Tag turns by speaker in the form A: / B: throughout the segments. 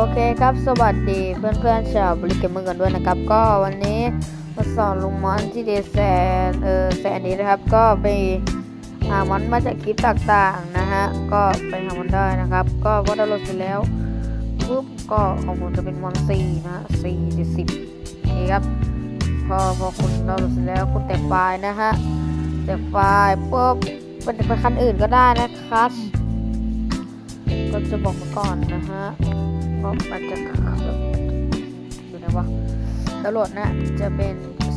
A: โอเคครับ สวัสดีเพื่อนๆชาวบริเกมเมอร์กันด้วยนะครับ ก็วันนี้มาสอนลุงมอนที่เดแซนเออแซนนี้นะครับ ก็ไปหามอนมาจากคลิปต่างๆนะฮะ ก็ไปหามันได้นะครับ ก็พอดาวน์โหลดเสร็จแล้วปุ๊บก็ของผมจะเป็นมอนสี่นะสี่ถึงสิบโอเคครับ พอพอคุณดาวน์โหลดเสร็จแล้วคุณแตะไฟล์นะฮะแตะไฟล์ปุ๊บเป็นไปคันอื่นก็ได้นะครับ ก็จะบอกมาก่อนนะฮะ เพราะมันจะอยู่ไหนวะดาวโหลดนะ จะเป็น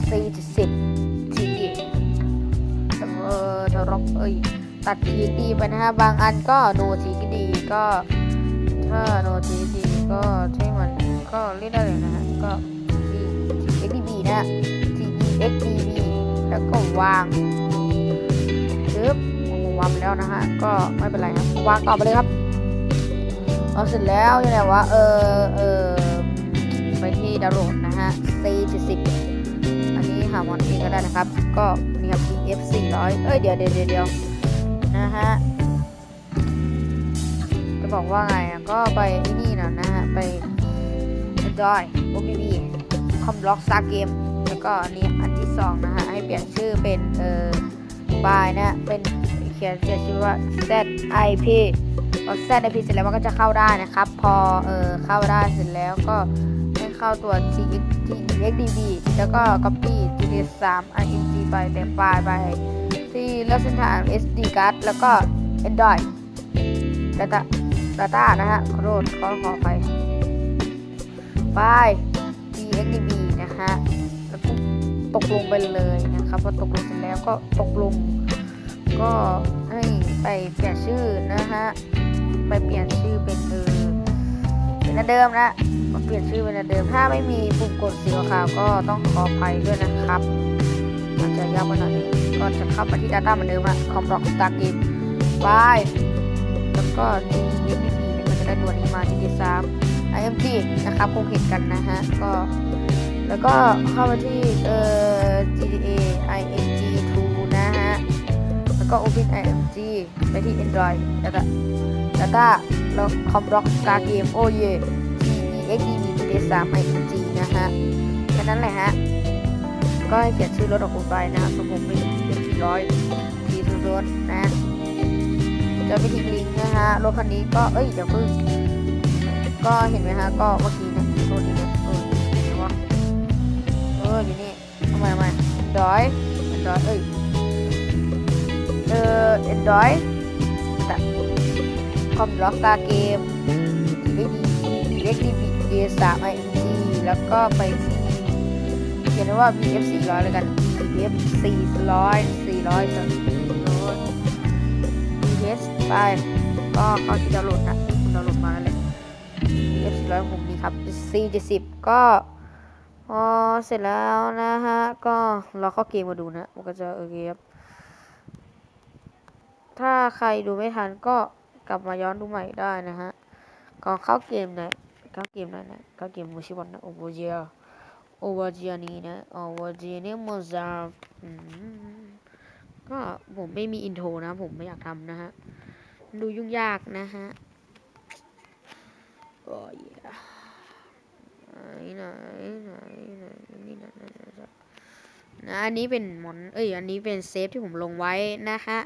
A: 4 10ทีเออทารกเอ้ยตัดทีดีไปนะฮะบางอันก็โนทีดีก็ ถ้าโนทีดีก็ใช้มันก็เล่นได้เลยนะฮะก็ทีทีดีบีนะทีเอ็กดีบีแล้วก็วางปึ๊บวางไปแล้วนะฮะก็ไม่เป็นไรครับวางต่อไปเลยครับ เอาเสร็จแล้วยังไงวะเออเออไปที่ดาวน์โหลดนะฮะ C 70 อันนี้หามอนเองก็ได้นะครับ ก็นี่ครับ F 400 เอ้ยเดี๋ยวเดี๋ยวเดี๋ยวนะฮะจะบอกว่าไงอะก็ไปที่นี่นะนะฮะ ไป Enjoy OBB Com Block Star Game แล้วก็อันนี้อันที่สองนะฮะ ให้เปลี่ยนชื่อเป็นเออบายนะ เป็นเขียนเขียนชื่อว่า ZIP พอแซดพีเสร็จแล้วมันก็จะเข้าได้นะครับ พอเออเข้าได้เสร็จแล้วก็ให้เข้าตัว TX TXDB แล้วก็ copy GDS3 ING ไปแต่ไฟล์ไปที่เลือกเส้นทาง SD card แล้วก็ Android data data นะฮะขอโทษขอขอไปไฟล์ TXDB นะฮะแล้วก็ตกลงไปเลยนะครับพอตกลงเสร็จแล้วก็ตกลงก็ให้ไปเปลี่ยนชื่อนะฮะ ไปเปลี่ยนชื่อเป็นเออเป็นอันเดิมนะมาเปลี่ยนชื่อเป็นอันเดิม ถ้าไม่มีปุ่มกดสีขาวก็ต้องขออภัยด้วยนะครับอาจจะยากไปหน่อยนึงก็จะเข้ามาที่ Data เหมือนเดิมอะคอมบล็อกสตาร์เกมไฟแล้วก็ D M D เนี่ยมันจะได้ตัวนี้มาที่ D3 I M G นะครับคงเห็นกันนะฮะก็แล้วก็เข้ามาที่เอ่อ G D ก็ Open IMG ไปที่ Android Data Data แล้ว Com Rock Star Game โอเย่ TEXDB TD3 IMG นะฮะแค่นั้นแหละฮะ ก็ให้เขียนชื่อรถออกไปนะครับของผมเป็นเป็น400ทีสุดรถนะ จะไปทิ้งลิงก์นะฮะ รถคันนี้ก็เอ้ยเดี๋ยวพึ่งก็เห็นไหมฮะ ก็เมื่อกี้นะตัวนี้นะเออเห็นวะเอออยู่นี่ทำไมทำไมดอยดอยเอ้ย เออ Android แต่คอมล็อกตาเกมดีดีเล็กดีบีเดสามไอเอ็นจีแล้วก็ไปเขียนว่า BF 400เลยกัน BF 400 400จะโหลด BF ไปก็เข้าที่ดาวน์โหลดนะดาวน์โหลดมาแล้วแหละ BF 400ผมมีครับ C70 ก็พอเสร็จแล้วนะฮะ ก็เราเข้าเกมมาดูนะมันก็จะโอเคครับ ถ้าใครดูไม่ทันก็กลับมาย้อนดูใหม่ได้นะฮะก็เข้าเกมนะเข้าเกมนะนะเข้าเกมมูชิวันนะโอโบเจียโอโบเจียนี่นะโอโบเจียนี่มซาก็ผมไม่มีอินโทรนะผมไม่อยากทำนะฮะดูยุ่งยากนะฮะโอ้ยไหนไหนไหนไหนนี่นะนะอันนี้เป็นมอนเอ้ยอันนี้เป็นเซฟที่ผมลงไว้นะฮะ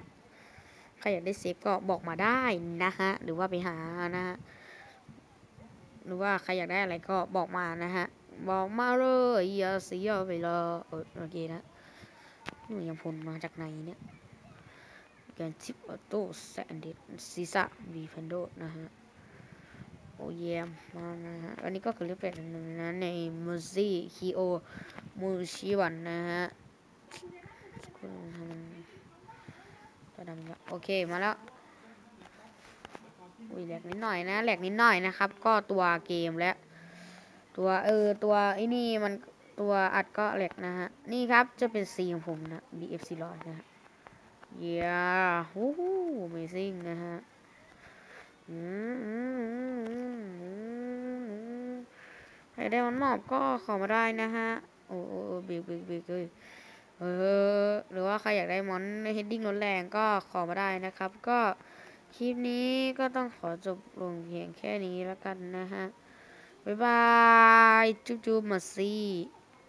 A: ครอยากได้เซฟก็บอกมาได้นะฮะ หรือว่าไปหานะฮะ หรือว่าใครอยากได้อะไรก็บอกมานะฮะ บอกมาเลยอย่าเสียเวลาเอโอเคนะนี่ยังพลมาจากไหนเนี่ยการชิปออโต้แซนดิสซีซ่าวีฟันโดนะฮะ โอเยี่ยมมานะฮะ อันนี้ก็คือเรียกเป็นนะในมูซี่คีโอมูชิวันนะฮะ ก็ดำโอเคมาแล้วอุ้ยแหลกนิดหน่อยนะแหลกนิดหน่อยนะครับ ก็ตัวเกมและตัวเออตัวไอ้นี่มันตัวอัดก็แหลกนะฮะ นี่ครับจะเป็นซีของผมนะ BF 400นะฮะเย้ฮู้ฮู้ amazing นะฮะอืมใครได้มันหมอบก็ขอมาได้นะฮะ โอ้โอ้บิ๊กบิ๊กบิ๊กเลย เออ หรือว่าใครอยากได้มอนเฮดดิ้งรถแรงก็ขอมาได้นะครับ ก็คลิปนี้ก็ต้องขอจบลงเพียงแค่นี้แล้วกันนะฮะ บ๊ายบาย จุ๊บจุ๊บมาซี่